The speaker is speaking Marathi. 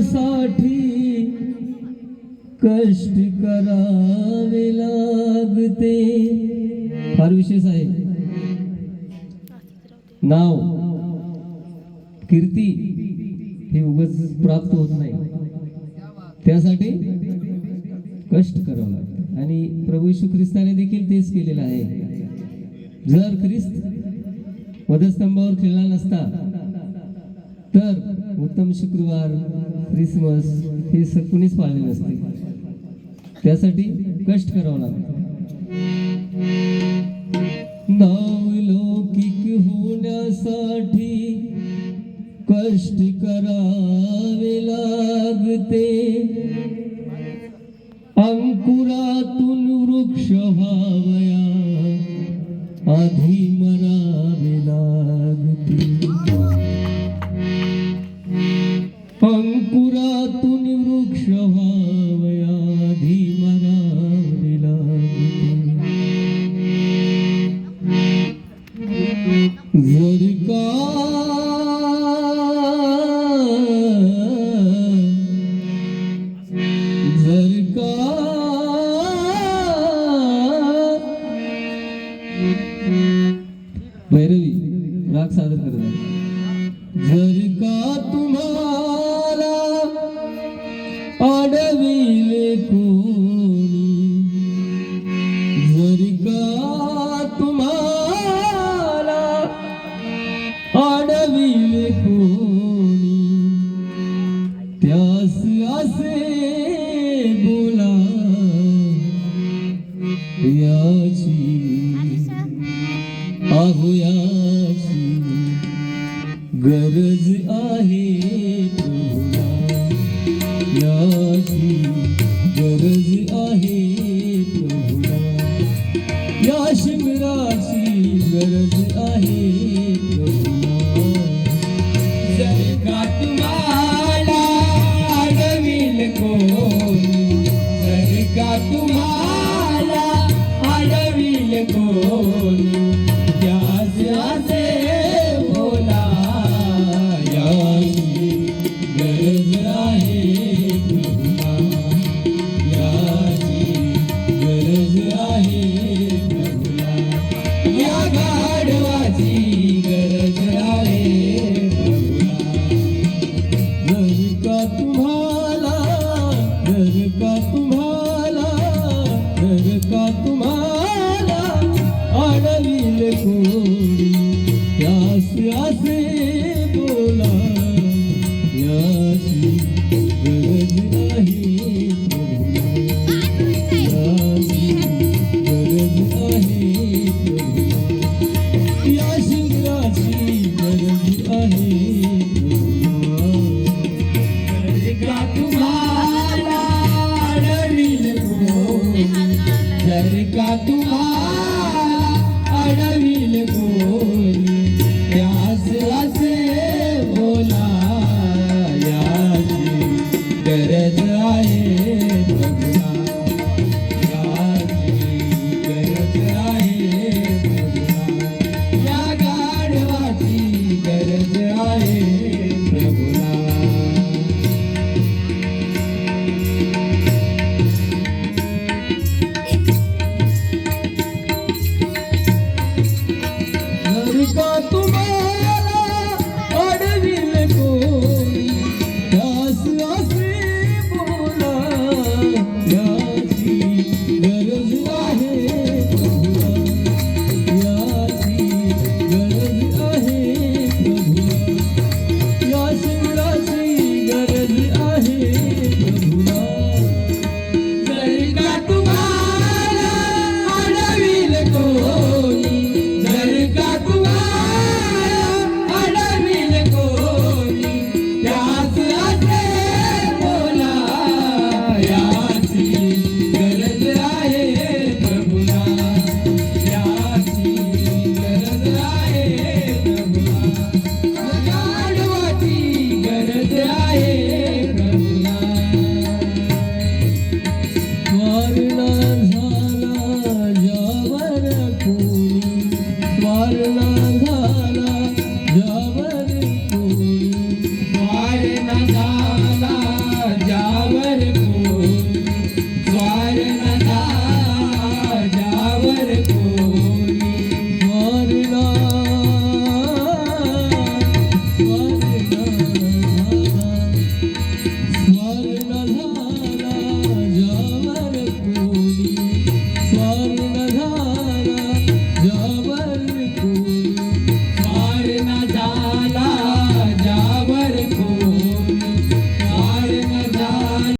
साठी कष्ट करावे लागते. फार विशेष आहे. नाव. कीर्ती हे उगच प्राप्त होत नाही. त्यासाठी कष्ट करावं लागतं. आणि प्रभू यशू ख्रिस्ताने देखील तेच केलेलं आहे. जर ख्रिस्त वधस्तंभावर खेळला नसता तर उत्तम शुक्रवार ख्रिसमस हे स कुणीच पाळले नसते. त्यासाठी कष्ट करावं लागतं. नावलौकिक होण्यासाठी कष्ट करावे लागते. अंकुरातून वृक्ष व्हावया. आधी भैरवी राग सादर करत आहे. जर का तुम्हाला आडविले कोणी जर का तुम्हाला आडविले कोणी त्यास असे गरज आहे. का तुम्हाला का तुम्हाला आडवील कोणी त्यास असे बोला याची got to